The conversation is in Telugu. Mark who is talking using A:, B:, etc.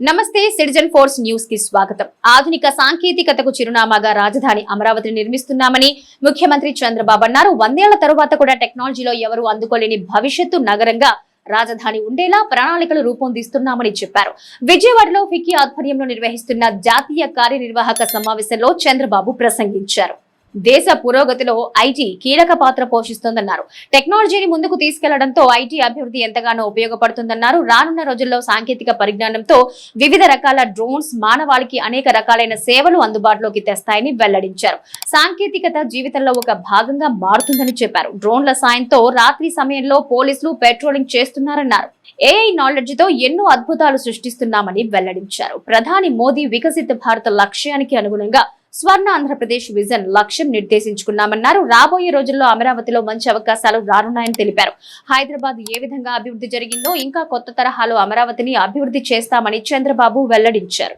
A: నమస్తే సిటిజన్ ఫోర్స్ న్యూస్కి స్వాగతం. ఆధునిక సాంకేతికతకు చిరునామాగా రాజధాని అమరావతిని నిర్మిస్తున్నామని ముఖ్యమంత్రి చంద్రబాబు అన్నారు. వందేళ్ళ తరువాత కూడా టెక్నాలజీలో ఎవరు అందుకోలేని భవిష్యత్తు నగరంగా రాజధాని ఉండేలా ప్రణాళికలు రూపొందిస్తున్నామని చెప్పారు. విజయవాడలో ఫిక్కీ ఆధ్వర్యంలో నిర్వహిస్తున్న జాతీయ కార్యనిర్వాహక సమావేశంలో చంద్రబాబు ప్రసంగించారు. దేశ పురోగతిలో ఐటీ కీలక పాత్ర పోషిస్తోందన్నారు. టెక్నాలజీని ముందుకు తీసుకెళ్ళడంతో ఐటీ అభివృద్ధి ఎంతగానో ఉపయోగపడుతుందన్నారు. రానున్న రోజుల్లో సాంకేతిక పరిజ్ఞానంతో వివిధ రకాల డ్రోన్స్ మానవాళికి అనేక రకాలైన సేవలు అందుబాటులోకి తెస్తాయని వెల్లడించారు. సాంకేతికత జీవితంలో ఒక భాగంగా మారుతుందని చెప్పారు. డ్రోన్ల సాయంతో రాత్రి సమయంలో పోలీసులు పెట్రోలింగ్ చేస్తున్నారన్నారు. ఏఐ నాలెడ్జ్తో ఎన్నో అద్భుతాలు సృష్టిస్తున్నామని వెల్లడించారు. ప్రధాని మోదీ వికసిత భారత లక్ష్యానికి అనుగుణంగా స్వర్ణ ఆంధ్రప్రదేశ్ విజన్ లక్ష్యం నిర్దేశించుకున్నామన్నారు. రాబోయే రోజుల్లో అమరావతిలో మంచి అవకాశాలు రానున్నాయని తెలిపారు. హైదరాబాద్ ఏ విధంగా అభివృద్ధి జరిగిందో ఇంకా కొత్త తరహాలో అమరావతిని అభివృద్ధి చేస్తామని చంద్రబాబు వెల్లడించారు.